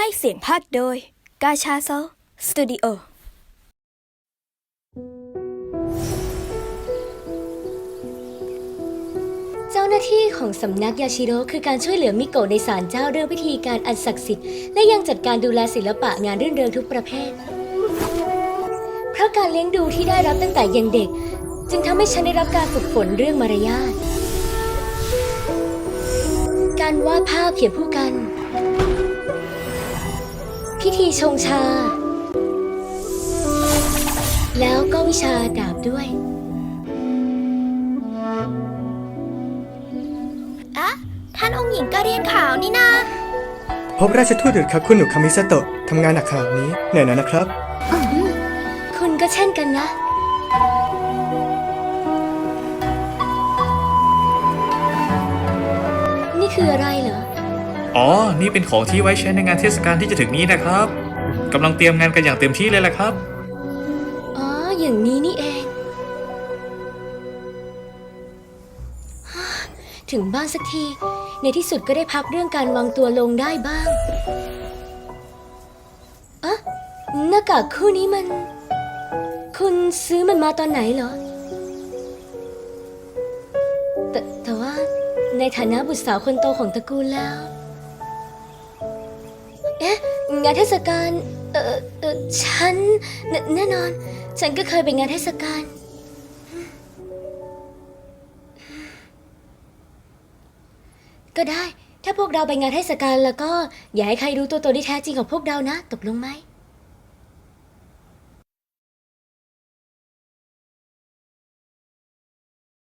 ให้เสียงภาคโดยกาชาโซสตูดิโอเจ้าหน้าที่ของสำนักยาชิโร่คือการช่วยเหลือมิโกะในศาลเจ้าเรื่องพิธีการอันศักดิ์สิทธิ์และยังจัดการดูแลศิลปะงานรื่นเริงทุกประเภท เพราะการเลี้ยงดูที่ได้รับตั้งแต่ยังเด็ก จึงทำให้ฉันได้รับการฝึกฝนเรื่องมารยาทการวาดภาพเขียนผู้กัน พิธีชงชา แล้วก็วิชาดาบด้วย อะท่านองค์หญิงกระเรียนขาวนี่นา พบราชทูตหรือครับคุณหนูคามิซาโตะทำงานหนักขนาดนี้เหนื่อยหนอยนะครับ คุณก็เช่นกันนะ นี่คืออะไรเหรอ อ๋อ นี่เป็นของที่ไว้ใช้ในงานเทศกาลที่จะถึงนี้นะครับกำลังเตรียมงานกันอย่างเต็มที่เลยแหละครับ อ๋อ อย่างนี้นี่เอง ถึงบ้านสักที ในที่สุดก็ได้พักเรื่องการวางตัวลงได้บ้างอะหน้ากากคู่นี้มัน คุณซื้อมันมาตอนไหนเหรอ แต่แต่ว่าในฐานะบุตรสาวคนโตของตระกูลแล้ว งานเทศกาลเออเออฉันแนแน่นอน ฉันก็เคยไปงานเทศกาลก็ได้ ถ้าพวกเราไปงานเทศกาลแล้วก็อย่าให้ใครรู้ตัวตนที่แท้จริงของพวกเรานะ ตกลงไหม